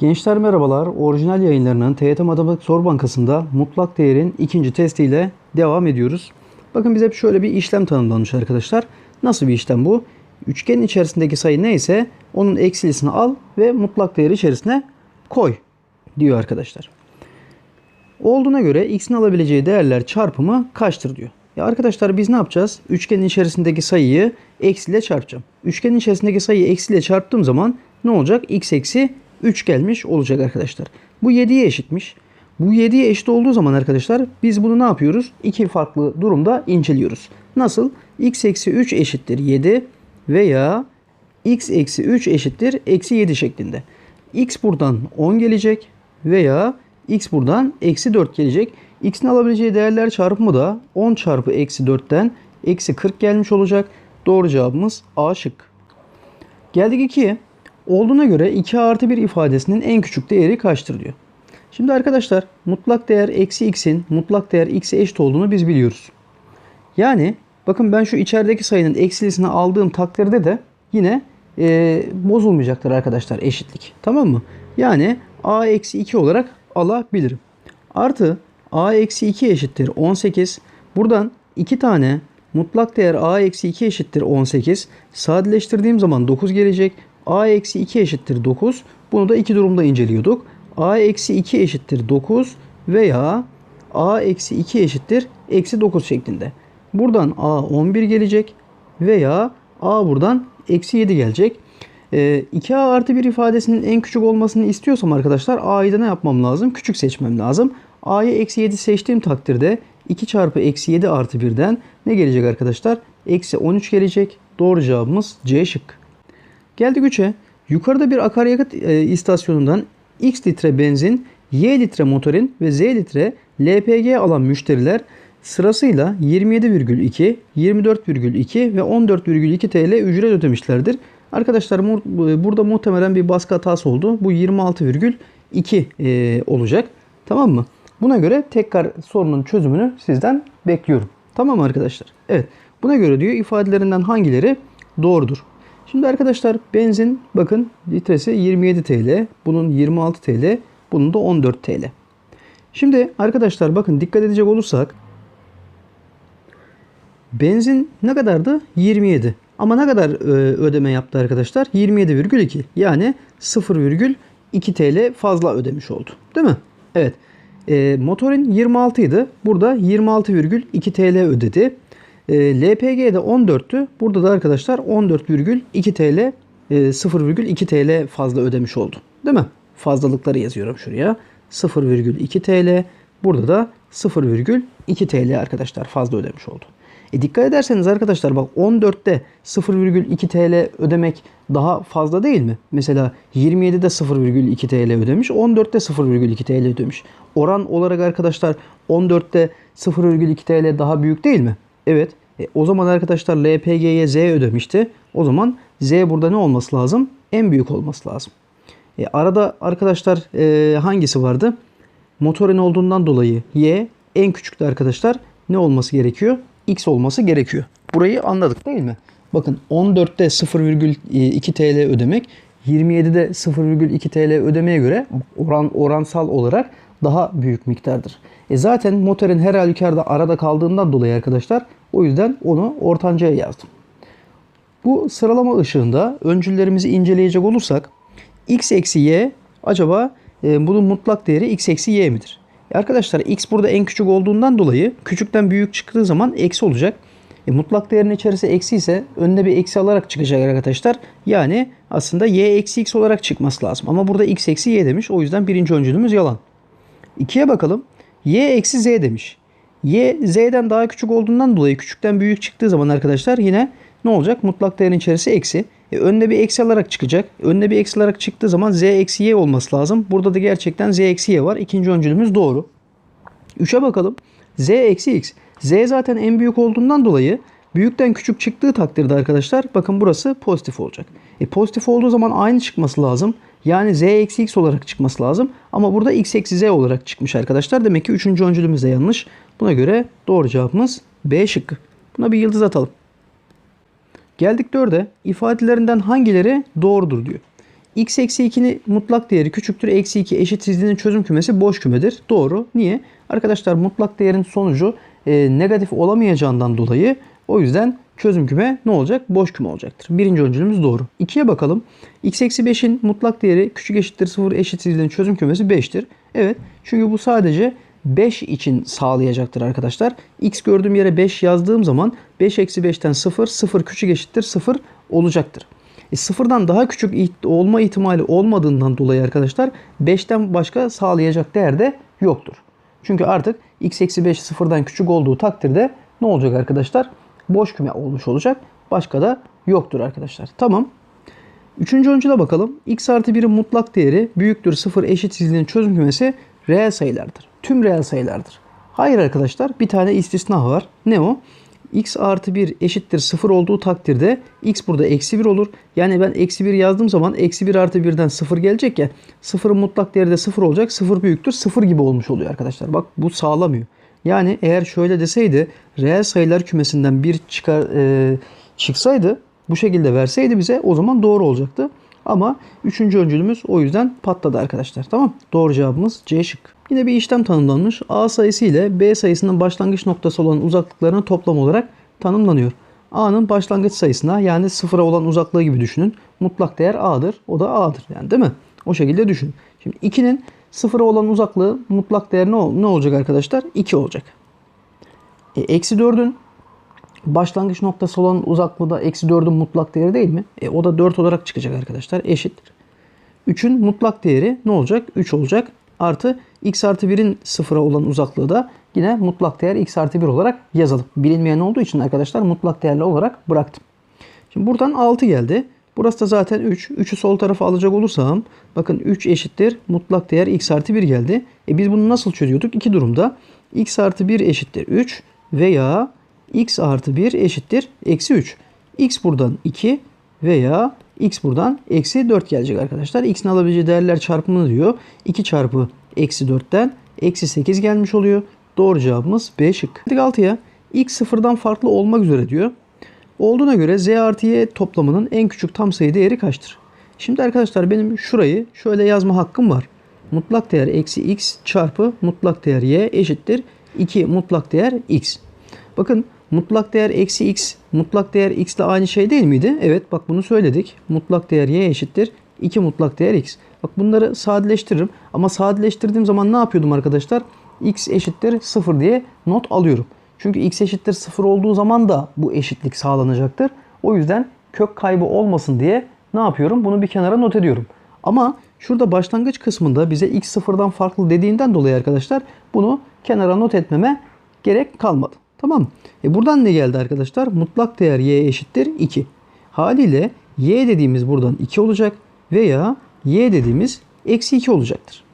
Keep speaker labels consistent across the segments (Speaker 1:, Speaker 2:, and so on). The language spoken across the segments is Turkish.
Speaker 1: Gençler merhabalar. Orijinal yayınlarının TYT Matematik Soru Bankası'nda mutlak değerin ikinci testiyle devam ediyoruz. Bakın bize şöyle bir işlem tanımlanmış arkadaşlar. Nasıl bir işlem bu? Üçgenin içerisindeki sayı neyse onun eksilisini al ve mutlak değer içerisine koy diyor arkadaşlar. Olduğuna göre x'in alabileceği değerler çarpımı kaçtır diyor. Ya arkadaşlar biz ne yapacağız? Üçgenin içerisindeki sayıyı eksiyle çarpacağım. Üçgenin içerisindeki sayıyı eksiyle çarptığım zaman ne olacak? x eksi 3 gelmiş olacak arkadaşlar. Bu 7'ye eşitmiş. Bu 7'ye eşit olduğu zaman arkadaşlar biz bunu ne yapıyoruz? İki farklı durumda inceliyoruz. Nasıl? x eksi 3 eşittir 7 veya x eksi 3 eşittir eksi 7 şeklinde. x buradan 10 gelecek veya x buradan eksi 4 gelecek. x'in alabileceği değerler çarpımı da 10 çarpı eksi 4'ten eksi 40 gelmiş olacak. Doğru cevabımız A şık. Geldik 2'ye. Olduğuna göre 2 artı 1 ifadesinin en küçük değeri kaçtır diyor. Şimdi arkadaşlar mutlak değer eksi x'in mutlak değer x'e eşit olduğunu biz biliyoruz. Yani bakın ben şu içerideki sayının eksilisini aldığım takdirde de yine e, bozulmayacaktır arkadaşlar eşitlik. Tamam mı? Yani a eksi 2 olarak alabilirim. Artı a eksi 2 eşittir 18. Buradan 2 tane mutlak değer a eksi 2 eşittir 18. Sadeleştirdiğim zaman 9 gelecek. A eksi 2 eşittir 9. Bunu da iki durumda inceliyorduk. a eksi 2 eşittir 9 veya a eksi 2 eşittir eksi 9 şeklinde. Buradan a 11 gelecek veya a buradan eksi 7 gelecek. Ee, 2a artı 1 ifadesinin en küçük olmasını istiyorsam arkadaşlar a'yı da ne yapmam lazım? Küçük seçmem lazım. a'yı eksi 7 seçtiğim takdirde 2 çarpı eksi 7 artı 1'den ne gelecek arkadaşlar? Eksi 13 gelecek. Doğru cevabımız C şık. Geldik 3'e. Yukarıda bir akaryakıt e, istasyonundan X litre benzin, Y litre motorin ve Z litre LPG alan müşteriler sırasıyla 27,2, 24,2 ve 14,2 TL ücret ödemişlerdir. Arkadaşlar mu- burada muhtemelen bir baskı hatası oldu. Bu 26,2 e, olacak. Tamam mı? Buna göre tekrar sorunun çözümünü sizden bekliyorum. Tamam mı arkadaşlar? Evet. Buna göre diyor ifadelerinden hangileri doğrudur? Şimdi arkadaşlar benzin bakın litresi 27 TL. Bunun 26 TL. Bunun da 14 TL. Şimdi arkadaşlar bakın dikkat edecek olursak benzin ne kadardı? 27. Ama ne kadar e, ödeme yaptı arkadaşlar? 27,2. Yani 0,2 TL fazla ödemiş oldu. Değil mi? Evet. E, motorin 26 idi. Burada 26,2 TL ödedi. E, LPG'de 14'tü. Burada da arkadaşlar 14,2 TL e, 0,2 TL fazla ödemiş oldu. Değil mi? Fazlalıkları yazıyorum şuraya. 0,2 TL. Burada da 0,2 TL arkadaşlar fazla ödemiş oldu. E dikkat ederseniz arkadaşlar bak 14'te 0,2 TL ödemek daha fazla değil mi? Mesela 27'de 0,2 TL ödemiş, 14'te 0,2 TL ödemiş. Oran olarak arkadaşlar 14'te 0,2 TL daha büyük değil mi? Evet. E, o zaman arkadaşlar LPG'ye Z ödemişti. O zaman Z burada ne olması lazım? En büyük olması lazım. E, arada arkadaşlar e, hangisi vardı? Motorin olduğundan dolayı Y en küçükte arkadaşlar ne olması gerekiyor? X olması gerekiyor. Burayı anladık değil mi? Bakın 14'te 0,2 TL ödemek 27'de 0,2 TL ödemeye göre oran oransal olarak daha büyük miktardır. E zaten motorin her halükarda arada kaldığından dolayı arkadaşlar o yüzden onu ortancaya yazdım. Bu sıralama ışığında öncüllerimizi inceleyecek olursak x eksi y acaba e, bunun mutlak değeri x eksi y midir? E arkadaşlar x burada en küçük olduğundan dolayı küçükten büyük çıktığı zaman eksi olacak. E, mutlak değerin içerisi eksi ise önüne bir eksi alarak çıkacak arkadaşlar. Yani aslında y eksi x olarak çıkması lazım. Ama burada x eksi y demiş. O yüzden birinci öncülümüz yalan. 2'ye bakalım. Y eksi z demiş. Y z'den daha küçük olduğundan dolayı küçükten büyük çıktığı zaman arkadaşlar yine ne olacak? Mutlak değerin içerisi eksi. E, önüne bir eksi alarak çıkacak. Önüne bir eksi alarak çıktığı zaman z eksi y olması lazım. Burada da gerçekten z eksi y var. İkinci öncülümüz doğru. 3'e bakalım. z eksi x. z zaten en büyük olduğundan dolayı büyükten küçük çıktığı takdirde arkadaşlar bakın burası pozitif olacak. E, pozitif olduğu zaman aynı çıkması lazım. Yani z eksi x olarak çıkması lazım. Ama burada x eksi z olarak çıkmış arkadaşlar. Demek ki 3. öncülümüz de yanlış. Buna göre doğru cevabımız B şıkkı. Buna bir yıldız atalım. Geldik 4'e. İfadelerinden hangileri doğrudur diyor. x eksi 2'nin mutlak değeri küçüktür. Eksi 2 eşitsizliğinin çözüm kümesi boş kümedir. Doğru. Niye? Arkadaşlar mutlak değerin sonucu e, negatif olamayacağından dolayı o yüzden çözüm küme ne olacak? Boş küme olacaktır. Birinci öncülümüz doğru. 2'ye bakalım. x eksi 5'in mutlak değeri küçük eşittir 0 eşitsizliğinin çözüm kümesi 5'tir. Evet. Çünkü bu sadece 5 için sağlayacaktır arkadaşlar. X gördüğüm yere 5 yazdığım zaman 5 eksi 5'ten 0, 0 küçük eşittir 0 olacaktır. E, sıfırdan daha küçük olma ihtimali olmadığından dolayı arkadaşlar 5'ten başka sağlayacak değer de yoktur. Çünkü artık x eksi 5 sıfırdan küçük olduğu takdirde ne olacak arkadaşlar? Boş küme olmuş olacak. Başka da yoktur arkadaşlar. Tamam. Üçüncü öncüle bakalım. x artı 1'in mutlak değeri büyüktür 0 eşitsizliğinin çözüm kümesi reel sayılardır. Tüm reel sayılardır. Hayır arkadaşlar bir tane istisna var. Ne o? X artı 1 eşittir 0 olduğu takdirde x burada eksi 1 olur. Yani ben eksi 1 yazdığım zaman eksi 1 artı 1'den 0 gelecek ya. 0'ın mutlak değeri de 0 olacak. 0 büyüktür 0 gibi olmuş oluyor arkadaşlar. Bak bu sağlamıyor. Yani eğer şöyle deseydi reel sayılar kümesinden bir çıkar e, çıksaydı bu şekilde verseydi bize o zaman doğru olacaktı. Ama üçüncü öncülümüz o yüzden patladı arkadaşlar. Tamam. Doğru cevabımız C şık. Yine bir işlem tanımlanmış. A sayısı ile B sayısının başlangıç noktası olan uzaklıklarının toplam olarak tanımlanıyor. A'nın başlangıç sayısına yani sıfıra olan uzaklığı gibi düşünün. Mutlak değer A'dır. O da A'dır yani değil mi? O şekilde düşün. Şimdi 2'nin sıfıra olan uzaklığı mutlak değer ne, ne olacak arkadaşlar? 2 olacak. E, eksi 4'ün başlangıç noktası olan uzaklığı da eksi 4'ün mutlak değeri değil mi? E, o da 4 olarak çıkacak arkadaşlar. Eşittir. 3'ün mutlak değeri ne olacak? 3 olacak. Artı x artı 1'in sıfıra olan uzaklığı da yine mutlak değer x artı 1 olarak yazalım. Bilinmeyen olduğu için arkadaşlar mutlak değerli olarak bıraktım. Şimdi buradan 6 geldi. Burası da zaten 3. 3'ü sol tarafa alacak olursam bakın 3 eşittir mutlak değer x artı 1 geldi. E biz bunu nasıl çözüyorduk? İki durumda x artı 1 eşittir 3 veya x artı 1 eşittir eksi 3. x buradan 2 veya x buradan eksi 4 gelecek arkadaşlar. x'in alabileceği değerler çarpımını diyor. 2 çarpı eksi 4'ten eksi 8 gelmiş oluyor. Doğru cevabımız B şık. Geldik 6'ya. x sıfırdan farklı olmak üzere diyor. Olduğuna göre z artı y toplamının en küçük tam sayı değeri kaçtır? Şimdi arkadaşlar benim şurayı şöyle yazma hakkım var. Mutlak değer eksi x çarpı mutlak değer y eşittir 2 mutlak değer x. Bakın mutlak değer eksi x mutlak değer x ile aynı şey değil miydi? Evet bak bunu söyledik. Mutlak değer y eşittir 2 mutlak değer x. Bak bunları sadeleştiririm. Ama sadeleştirdiğim zaman ne yapıyordum arkadaşlar? x eşittir 0 diye not alıyorum. Çünkü x eşittir 0 olduğu zaman da bu eşitlik sağlanacaktır. O yüzden kök kaybı olmasın diye ne yapıyorum? Bunu bir kenara not ediyorum. Ama şurada başlangıç kısmında bize x sıfırdan farklı dediğinden dolayı arkadaşlar bunu kenara not etmeme gerek kalmadı. Tamam? E buradan ne geldi arkadaşlar? Mutlak değer y eşittir 2. Haliyle y dediğimiz buradan 2 olacak veya y dediğimiz eksi 2 olacaktır.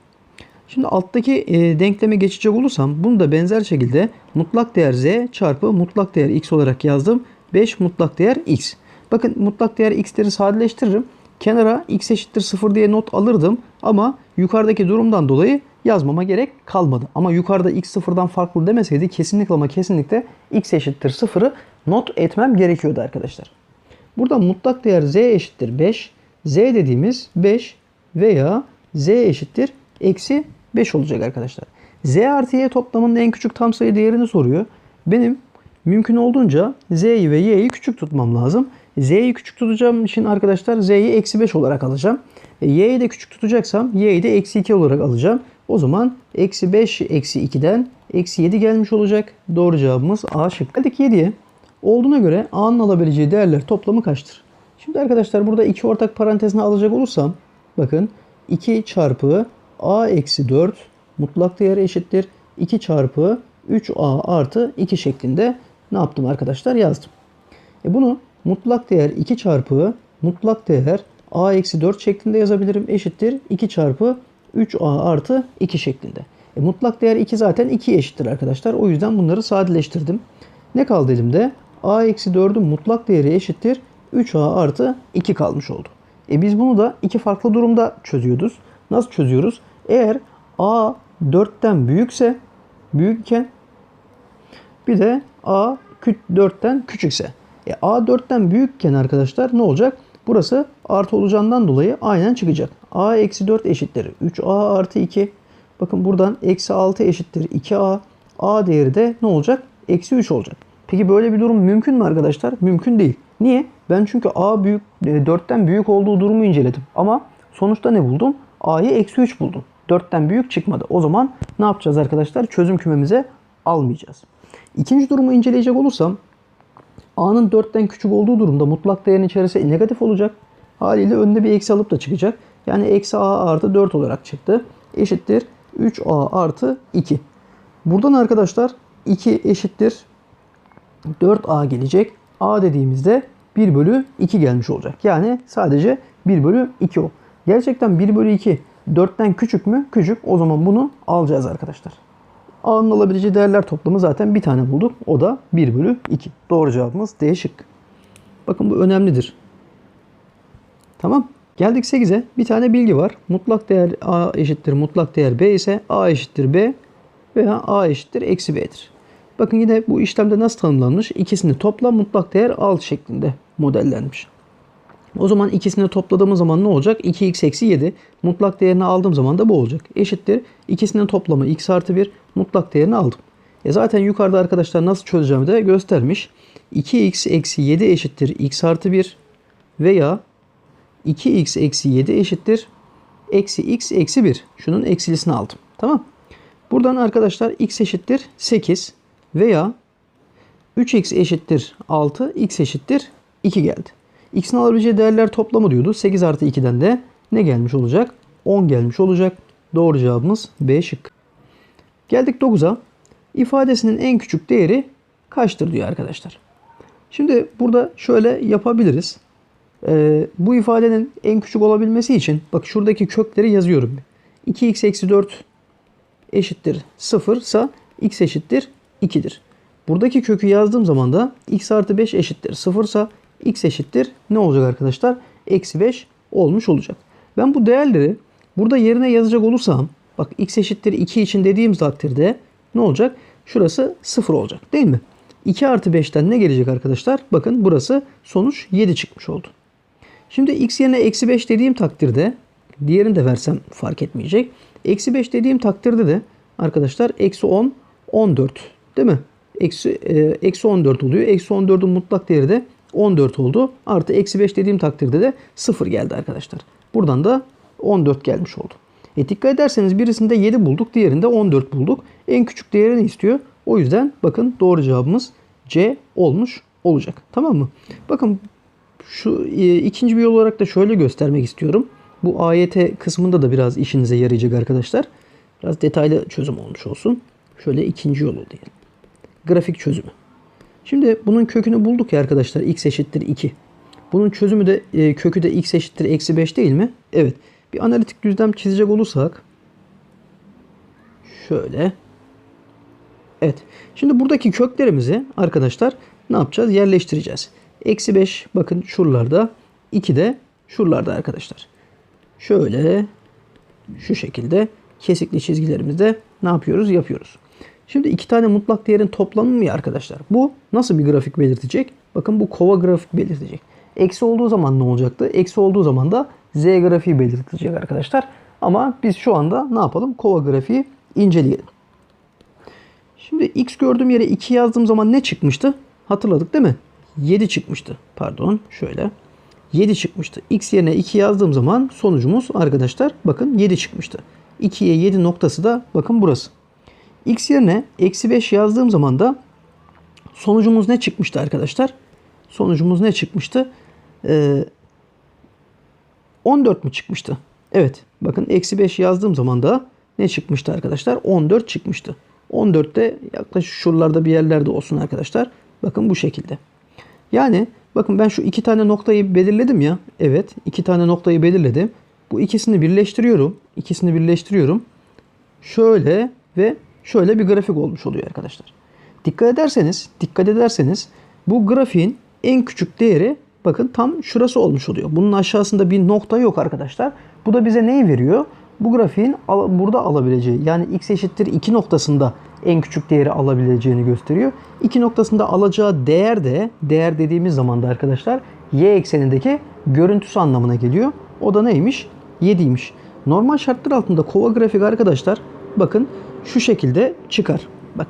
Speaker 1: Şimdi alttaki e, denkleme geçecek olursam bunu da benzer şekilde mutlak değer z çarpı mutlak değer x olarak yazdım. 5 mutlak değer x. Bakın mutlak değer x'leri sadeleştiririm. Kenara x eşittir 0 diye not alırdım ama yukarıdaki durumdan dolayı yazmama gerek kalmadı. Ama yukarıda x sıfırdan farklı demeseydi kesinlikle ama kesinlikle x eşittir 0'ı not etmem gerekiyordu arkadaşlar. Burada mutlak değer z eşittir 5. z dediğimiz 5 veya z eşittir eksi 5 olacak arkadaşlar. z artı y toplamının en küçük tam sayı değerini soruyor. Benim mümkün olduğunca z'yi ve y'yi küçük tutmam lazım. z'yi küçük tutacağım için arkadaşlar z'yi eksi 5 olarak alacağım. E, y'yi de küçük tutacaksam y'yi de eksi 2 olarak alacağım. O zaman eksi 5 eksi 2'den eksi 7 gelmiş olacak. Doğru cevabımız A şık. Geldik 7'ye. Olduğuna göre A'nın alabileceği değerler toplamı kaçtır? Şimdi arkadaşlar burada iki ortak parantezine alacak olursam bakın 2 çarpı A eksi 4 mutlak değer eşittir. 2 çarpı 3A artı 2 şeklinde ne yaptım arkadaşlar yazdım. E bunu mutlak değer 2 çarpı mutlak değer A eksi 4 şeklinde yazabilirim. Eşittir 2 çarpı 3A artı 2 şeklinde. E, mutlak değer 2 zaten 2 eşittir arkadaşlar. O yüzden bunları sadeleştirdim. Ne kaldı elimde? A eksi 4'ün mutlak değeri eşittir 3A artı 2 kalmış oldu. E biz bunu da iki farklı durumda çözüyoruz. Nasıl çözüyoruz? Eğer A 4'ten büyükse, büyükken bir de A 4'ten küçükse. E A 4'ten büyükken arkadaşlar ne olacak? Burası artı olacağından dolayı aynen çıkacak. a eksi 4 eşittir 3a artı 2. Bakın buradan eksi 6 eşittir 2a. a değeri de ne olacak? Eksi 3 olacak. Peki böyle bir durum mümkün mü arkadaşlar? Mümkün değil. Niye? Ben çünkü a büyük 4'ten büyük olduğu durumu inceledim. Ama sonuçta ne buldum? a'yı eksi 3 buldum. 4'ten büyük çıkmadı. O zaman ne yapacağız arkadaşlar? Çözüm kümemize almayacağız. İkinci durumu inceleyecek olursam a'nın 4'ten küçük olduğu durumda mutlak değerin içerisi negatif olacak. Haliyle önüne bir eksi alıp da çıkacak. Yani eksi a artı 4 olarak çıktı. Eşittir 3a artı 2. Buradan arkadaşlar 2 eşittir 4a gelecek. A dediğimizde 1 bölü 2 gelmiş olacak. Yani sadece 1 bölü 2 o. Gerçekten 1 bölü 2 4'ten küçük mü? Küçük. O zaman bunu alacağız arkadaşlar. A'nın alabileceği değerler toplamı zaten bir tane bulduk. O da 1 bölü 2. Doğru cevabımız D şık. Bakın bu önemlidir. Tamam. Geldik 8'e. Bir tane bilgi var. Mutlak değer A eşittir mutlak değer B ise A eşittir B veya A eşittir eksi B'dir. Bakın yine bu işlemde nasıl tanımlanmış? İkisini topla mutlak değer al şeklinde modellenmiş. O zaman ikisini topladığımız zaman ne olacak? 2x eksi 7. Mutlak değerini aldığım zaman da bu olacak. Eşittir. İkisinin toplamı x artı 1. Mutlak değerini aldım. E zaten yukarıda arkadaşlar nasıl çözeceğimi de göstermiş. 2x eksi 7 eşittir x artı 1 veya 2x eksi 7 eşittir eksi x eksi 1. Şunun eksilisini aldım. Tamam. Buradan arkadaşlar x eşittir 8 veya 3x eşittir 6, x eşittir 2 geldi. X'in alabileceği değerler toplamı diyordu. 8 artı 2'den de ne gelmiş olacak? 10 gelmiş olacak. Doğru cevabımız B şık. Geldik 9'a. İfadesinin en küçük değeri kaçtır diyor arkadaşlar. Şimdi burada şöyle yapabiliriz. Ee, bu ifadenin en küçük olabilmesi için bak şuradaki kökleri yazıyorum. 2x eksi 4 eşittir 0 ise x eşittir 2'dir. Buradaki kökü yazdığım zaman da x artı 5 eşittir 0 ise x eşittir ne olacak arkadaşlar? Eksi 5 olmuş olacak. Ben bu değerleri burada yerine yazacak olursam bak x eşittir 2 için dediğim takdirde ne olacak? Şurası 0 olacak değil mi? 2 artı 5'ten ne gelecek arkadaşlar? Bakın burası sonuç 7 çıkmış oldu. Şimdi x yerine eksi 5 dediğim takdirde diğerini de versem fark etmeyecek. Eksi 5 dediğim takdirde de arkadaşlar eksi 10 14 değil mi? Eksi, e, eksi 14 oluyor. Eksi 14'ün mutlak değeri de 14 oldu. Artı eksi 5 dediğim takdirde de 0 geldi arkadaşlar. Buradan da 14 gelmiş oldu. E dikkat ederseniz birisinde 7 bulduk. Diğerinde 14 bulduk. En küçük değerini istiyor. O yüzden bakın doğru cevabımız C olmuş olacak. Tamam mı? Bakın şu e, ikinci bir yol olarak da şöyle göstermek istiyorum. Bu AYT kısmında da biraz işinize yarayacak arkadaşlar. Biraz detaylı çözüm olmuş olsun. Şöyle ikinci yolu diyelim. Grafik çözümü. Şimdi bunun kökünü bulduk ya arkadaşlar. x eşittir 2. Bunun çözümü de e, kökü de x eşittir eksi 5 değil mi? Evet. Bir analitik düzlem çizecek olursak şöyle Evet. Şimdi buradaki köklerimizi arkadaşlar ne yapacağız? Yerleştireceğiz. Eksi 5 bakın şuralarda. 2 de şuralarda arkadaşlar. Şöyle şu şekilde kesikli çizgilerimizde ne yapıyoruz? Yapıyoruz. Şimdi iki tane mutlak değerin toplamı mı ya arkadaşlar? Bu nasıl bir grafik belirtecek? Bakın bu kova grafik belirtecek. Eksi olduğu zaman ne olacaktı? Eksi olduğu zaman da z grafiği belirtecek arkadaşlar. Ama biz şu anda ne yapalım? Kova grafiği inceleyelim. Şimdi x gördüğüm yere 2 yazdığım zaman ne çıkmıştı? Hatırladık değil mi? 7 çıkmıştı. Pardon şöyle. 7 çıkmıştı. X yerine 2 yazdığım zaman sonucumuz arkadaşlar bakın 7 çıkmıştı. 2'ye 7 noktası da bakın burası. X yerine eksi 5 yazdığım zaman da sonucumuz ne çıkmıştı arkadaşlar? Sonucumuz ne çıkmıştı? Ee, 14 mu çıkmıştı? Evet. Bakın eksi 5 yazdığım zaman da ne çıkmıştı arkadaşlar? 14 çıkmıştı. 14 de yaklaşık şuralarda bir yerlerde olsun arkadaşlar. Bakın bu şekilde. Yani bakın ben şu iki tane noktayı belirledim ya. Evet iki tane noktayı belirledim. Bu ikisini birleştiriyorum. İkisini birleştiriyorum. Şöyle ve şöyle bir grafik olmuş oluyor arkadaşlar. Dikkat ederseniz, dikkat ederseniz bu grafiğin en küçük değeri bakın tam şurası olmuş oluyor. Bunun aşağısında bir nokta yok arkadaşlar. Bu da bize neyi veriyor? Bu grafiğin burada alabileceği yani x eşittir 2 noktasında en küçük değeri alabileceğini gösteriyor. 2 noktasında alacağı değer de değer dediğimiz zaman da arkadaşlar y eksenindeki görüntüsü anlamına geliyor. O da neymiş? 7'ymiş. Normal şartlar altında kova grafik arkadaşlar bakın şu şekilde çıkar. Bak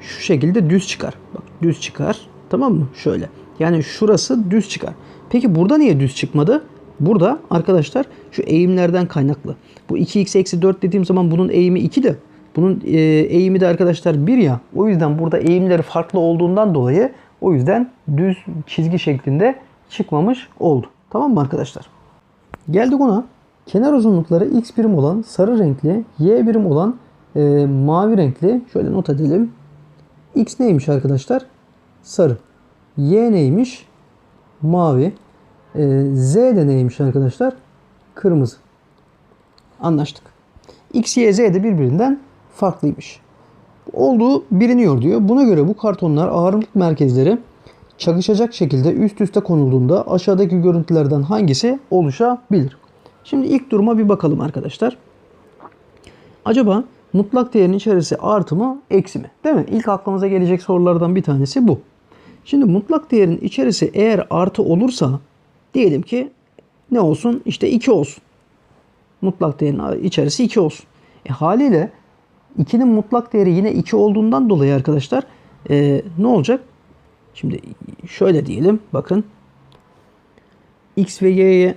Speaker 1: şu şekilde düz çıkar. Bak düz çıkar. Tamam mı? Şöyle. Yani şurası düz çıkar. Peki burada niye düz çıkmadı? Burada arkadaşlar şu eğimlerden kaynaklı. Bu 2x eksi 4 dediğim zaman bunun eğimi 2 de bunun e, eğimi de arkadaşlar 1 ya. O yüzden burada eğimleri farklı olduğundan dolayı o yüzden düz çizgi şeklinde çıkmamış oldu. Tamam mı arkadaşlar? Geldik ona. Kenar uzunlukları x birim olan sarı renkli, y birim olan e, mavi renkli. Şöyle not edelim. X neymiş arkadaşlar? Sarı. Y neymiş? Mavi. E, Z de neymiş arkadaşlar? Kırmızı. Anlaştık. X, Y, Z de birbirinden farklıymış. Olduğu biliniyor diyor. Buna göre bu kartonlar ağırlık merkezleri çakışacak şekilde üst üste konulduğunda aşağıdaki görüntülerden hangisi oluşabilir? Şimdi ilk duruma bir bakalım arkadaşlar. Acaba mutlak değerin içerisi artı mı eksi mi? Değil mi? İlk aklımıza gelecek sorulardan bir tanesi bu. Şimdi mutlak değerin içerisi eğer artı olursa diyelim ki ne olsun? İşte 2 olsun. Mutlak değerin içerisi 2 olsun. E, haliyle 2'nin mutlak değeri yine 2 olduğundan dolayı arkadaşlar e, ne olacak? Şimdi şöyle diyelim. Bakın. X ve Y'ye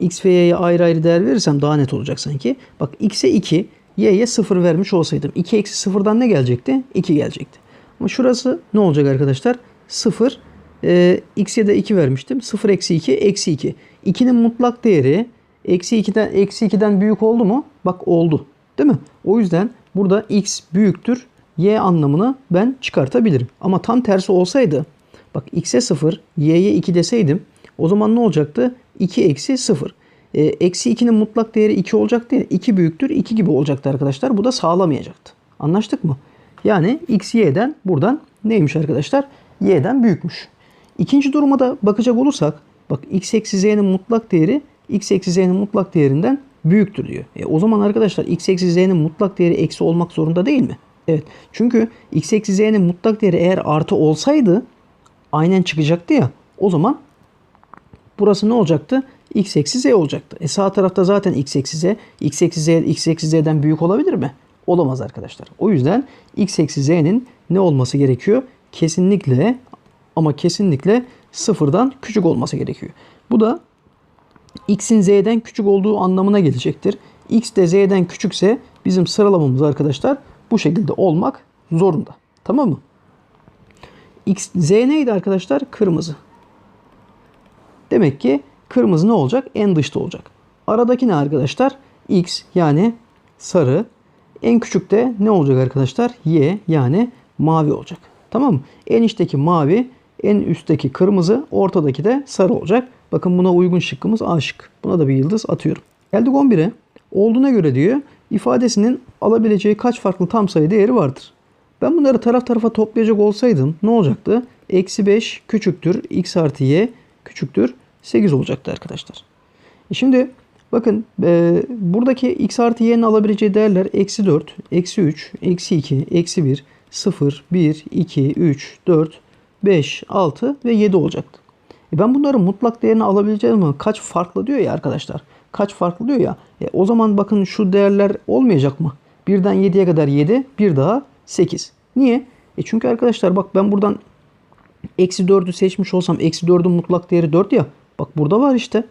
Speaker 1: X ve Y'ye ayrı ayrı değer verirsem daha net olacak sanki. Bak X'e 2, Y'ye 0 vermiş olsaydım 2 eksi 0'dan ne gelecekti? 2 gelecekti. Ama şurası ne olacak arkadaşlar? 0. E, X'e de 2 vermiştim. 0 eksi 2 eksi 2. 2'nin mutlak değeri eksi 2'den, eksi 2'den büyük oldu mu? Bak oldu. Değil mi? O yüzden burada X büyüktür. Y anlamını ben çıkartabilirim. Ama tam tersi olsaydı bak X'e 0, Y'ye 2 deseydim o zaman ne olacaktı? 2 eksi 0. E, eksi 2'nin mutlak değeri 2 olacaktı ya. 2 büyüktür 2 gibi olacaktı arkadaşlar. Bu da sağlamayacaktı. Anlaştık mı? Yani x y'den buradan neymiş arkadaşlar? y'den büyükmüş. İkinci duruma da bakacak olursak bak x eksi z'nin mutlak değeri x eksi z'nin mutlak değerinden büyüktür diyor. E, o zaman arkadaşlar x eksi z'nin mutlak değeri eksi olmak zorunda değil mi? Evet. Çünkü x eksi z'nin mutlak değeri eğer artı olsaydı aynen çıkacaktı ya. O zaman burası ne olacaktı? x eksi z olacaktı. E sağ tarafta zaten x eksi z. x eksi z x eksi z'den büyük olabilir mi? Olamaz arkadaşlar. O yüzden x eksi z'nin ne olması gerekiyor? Kesinlikle ama kesinlikle sıfırdan küçük olması gerekiyor. Bu da x'in z'den küçük olduğu anlamına gelecektir. x de z'den küçükse bizim sıralamamız arkadaşlar bu şekilde olmak zorunda. Tamam mı? X, z neydi arkadaşlar? Kırmızı. Demek ki kırmızı ne olacak? En dışta olacak. Aradaki ne arkadaşlar? X yani sarı. En küçük de ne olacak arkadaşlar? Y yani mavi olacak. Tamam mı? En içteki mavi, en üstteki kırmızı, ortadaki de sarı olacak. Bakın buna uygun şıkkımız A şık. Buna da bir yıldız atıyorum. Geldik 11'e. Olduğuna göre diyor ifadesinin alabileceği kaç farklı tam sayı değeri vardır. Ben bunları taraf tarafa toplayacak olsaydım ne olacaktı? Eksi 5 küçüktür x artı y küçüktür 8 olacaktı arkadaşlar. E şimdi bakın e, buradaki x artı y'nin alabileceği değerler eksi 4, eksi 3, eksi 2, eksi 1, 0, 1, 2, 3, 4, 5, 6 ve 7 olacaktı. E ben bunların mutlak değerini alabileceğim ama kaç farklı diyor ya arkadaşlar. Kaç farklı diyor ya. E o zaman bakın şu değerler olmayacak mı? Birden 7'ye kadar 7, bir daha 8. Niye? E çünkü arkadaşlar bak ben buradan eksi 4'ü seçmiş olsam eksi 4'ün mutlak değeri 4 ya. Bak burada var işte.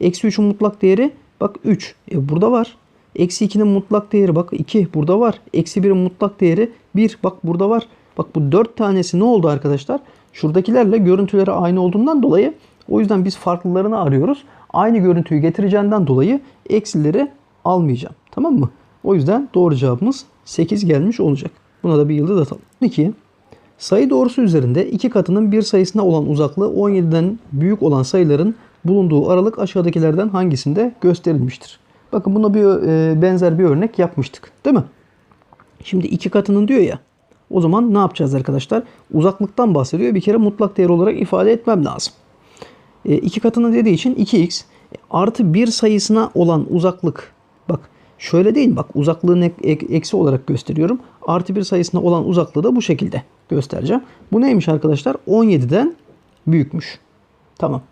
Speaker 1: Eksi 3'ün mutlak değeri bak 3. E burada var. Eksi 2'nin mutlak değeri bak 2 burada var. Eksi 1'in mutlak değeri 1 bak burada var. Bak bu 4 tanesi ne oldu arkadaşlar? Şuradakilerle görüntüleri aynı olduğundan dolayı o yüzden biz farklılarını arıyoruz. Aynı görüntüyü getireceğinden dolayı eksileri almayacağım. Tamam mı? O yüzden doğru cevabımız 8 gelmiş olacak. Buna da bir yıldız atalım. 2. Sayı doğrusu üzerinde iki katının bir sayısına olan uzaklığı 17'den büyük olan sayıların bulunduğu aralık aşağıdakilerden hangisinde gösterilmiştir? Bakın buna bir e, benzer bir örnek yapmıştık. Değil mi? Şimdi iki katının diyor ya. O zaman ne yapacağız arkadaşlar? Uzaklıktan bahsediyor. Bir kere mutlak değer olarak ifade etmem lazım. E, iki katının dediği için 2x artı bir sayısına olan uzaklık. Şöyle değil bak uzaklığını eksi olarak gösteriyorum. Artı bir sayısına olan uzaklığı da bu şekilde göstereceğim. Bu neymiş arkadaşlar? 17'den büyükmüş. Tamam.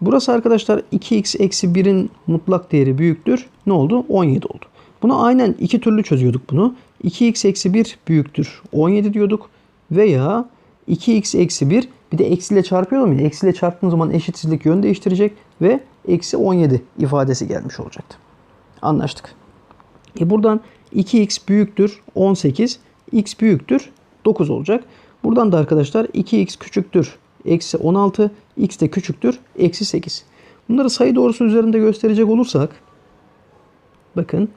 Speaker 1: Burası arkadaşlar 2x eksi 1'in mutlak değeri büyüktür. Ne oldu? 17 oldu. Bunu aynen iki türlü çözüyorduk bunu. 2x eksi 1 büyüktür 17 diyorduk. Veya 2x eksi 1 bir de eksiyle çarpıyordum ya. Eksiyle çarptığım zaman eşitsizlik yön değiştirecek ve eksi 17 ifadesi gelmiş olacaktı. Anlaştık. E buradan 2x büyüktür 18, x büyüktür 9 olacak. Buradan da arkadaşlar 2x küçüktür eksi 16, x de küçüktür eksi 8. Bunları sayı doğrusu üzerinde gösterecek olursak bakın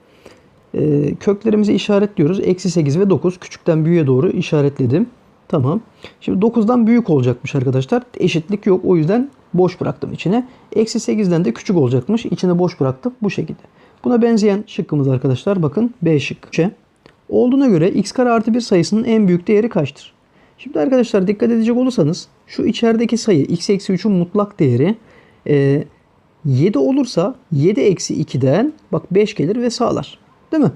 Speaker 1: e, köklerimizi işaretliyoruz. Eksi 8 ve 9 küçükten büyüğe doğru işaretledim. Tamam. Şimdi 9'dan büyük olacakmış arkadaşlar. Eşitlik yok. O yüzden boş bıraktım içine. Eksi 8'den de küçük olacakmış. İçine boş bıraktım. Bu şekilde. Buna benzeyen şıkkımız arkadaşlar. Bakın B şıkkı. Olduğuna göre x kare artı 1 sayısının en büyük değeri kaçtır? Şimdi arkadaşlar dikkat edecek olursanız şu içerideki sayı x eksi 3'ün mutlak değeri e, 7 olursa 7 eksi 2'den bak 5 gelir ve sağlar. Değil mi?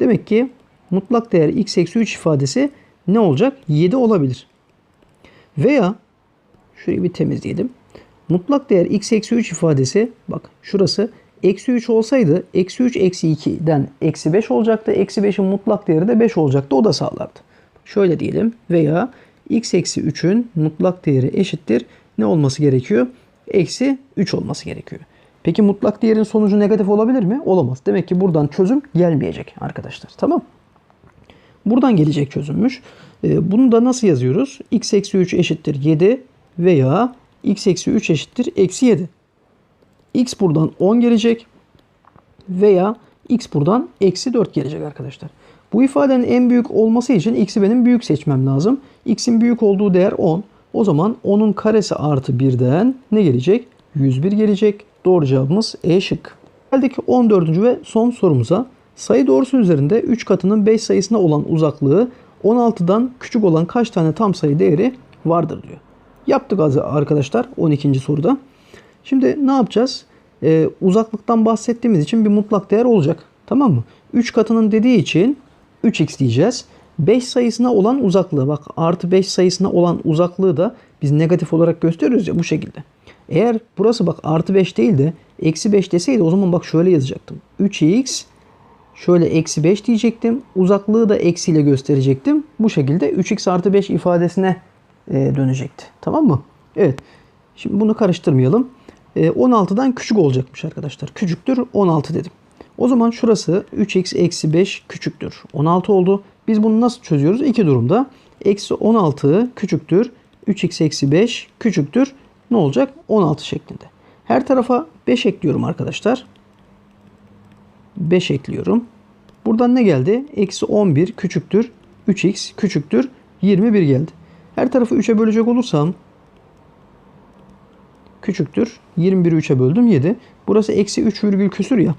Speaker 1: Demek ki mutlak değer x eksi 3 ifadesi ne olacak? 7 olabilir. Veya şurayı bir temizleyelim. Mutlak değer x eksi 3 ifadesi bak şurası eksi 3 olsaydı eksi 3 eksi 2'den eksi 5 olacaktı. Eksi 5'in mutlak değeri de 5 olacaktı. O da sağlardı. Şöyle diyelim veya x eksi 3'ün mutlak değeri eşittir. Ne olması gerekiyor? Eksi 3 olması gerekiyor. Peki mutlak değerin sonucu negatif olabilir mi? Olamaz. Demek ki buradan çözüm gelmeyecek arkadaşlar. Tamam. Buradan gelecek çözümmüş. Ee, bunu da nasıl yazıyoruz? x eksi 3 eşittir 7 veya x eksi 3 eşittir eksi 7. x buradan 10 gelecek veya x buradan eksi 4 gelecek arkadaşlar. Bu ifadenin en büyük olması için x'i benim büyük seçmem lazım. x'in büyük olduğu değer 10. O zaman 10'un karesi artı 1'den ne gelecek? 101 gelecek. Doğru cevabımız E şık. Geldik 14. ve son sorumuza. Sayı doğrusu üzerinde 3 katının 5 sayısına olan uzaklığı 16'dan küçük olan kaç tane tam sayı değeri vardır diyor. Yaptık arkadaşlar 12. soruda. Şimdi ne yapacağız? Ee, uzaklıktan bahsettiğimiz için bir mutlak değer olacak. Tamam mı? 3 katının dediği için 3x diyeceğiz. 5 sayısına olan uzaklığı bak artı 5 sayısına olan uzaklığı da biz negatif olarak gösteriyoruz ya bu şekilde. Eğer burası bak artı 5 değil de eksi 5 deseydi o zaman bak şöyle yazacaktım. 3x şöyle eksi 5 diyecektim. Uzaklığı da eksiyle gösterecektim. Bu şekilde 3x artı 5 ifadesine e, dönecekti. Tamam mı? Evet. Şimdi bunu karıştırmayalım. E, 16'dan küçük olacakmış arkadaşlar. Küçüktür 16 dedim. O zaman şurası 3x eksi 5 küçüktür. 16 oldu. Biz bunu nasıl çözüyoruz? İki durumda. Eksi 16 küçüktür. 3x eksi 5 küçüktür. Ne olacak? 16 şeklinde. Her tarafa 5 ekliyorum arkadaşlar. 5 ekliyorum. Buradan ne geldi? Eksi 11 küçüktür. 3x küçüktür. 21 geldi. Her tarafı 3'e bölecek olursam küçüktür. 21'i 3'e böldüm 7. Burası eksi 3 virgül küsür ya.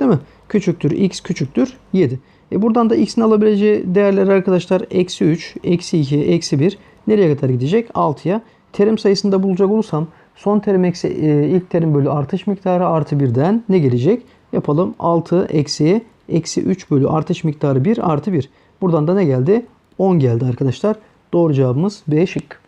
Speaker 1: Değil mi? Küçüktür x küçüktür 7. E buradan da x'in alabileceği değerler arkadaşlar eksi 3, eksi 2, eksi 1 nereye kadar gidecek? 6'ya. Terim sayısını da bulacak olursam son terim eksi e, ilk terim bölü artış miktarı artı 1'den ne gelecek? Yapalım 6 eksi eksi 3 bölü artış miktarı 1 artı 1. Buradan da ne geldi? 10 geldi arkadaşlar. Doğru cevabımız B şık.